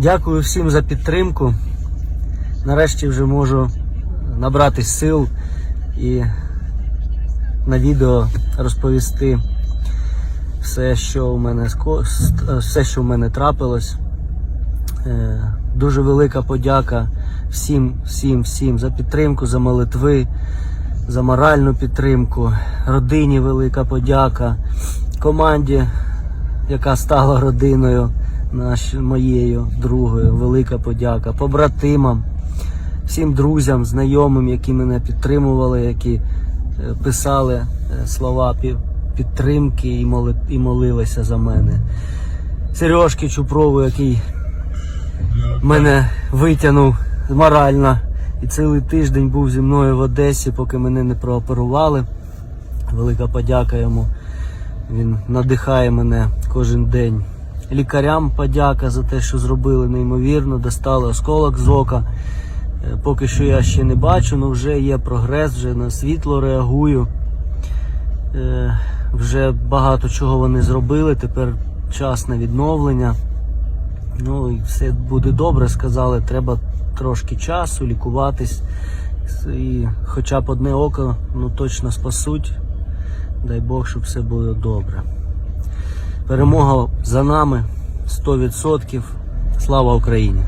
Дякую всім за підтримку. Нарешті вже можу набратись сил і на відео розповісти все, що у мене все, що в мене трапилось. Е, Дуже велика подяка всім, всім, всім за підтримку, за молитви, за моральну підтримку. Родині велика подяка, команді, яка стала родиною наш, моєю другою, велика подяка, побратимам, всім друзям, знайомим, які мене підтримували, які е, писали е, слова підтримки і, моли, і молилися за мене. Сережки Чупрову, який мене витягнув морально. І цілий тиждень був зі мною в Одесі, поки мене не прооперували. Велика подяка йому. Він надихає мене кожен день. Лікарям подяка за те, що зробили неймовірно, достали осколок з ока. Е, Поки що я ще не бачу, але вже є прогрес, вже на світло реагую. Е, Вже багато чого вони зробили. Тепер час на відновлення. Ну і все буде добре, сказали, треба трошки часу лікуватись. І хоча б одне око ну, точно спасуть. Дай Бог, щоб все було добре. Перемога за нами 100%. Слава Україні!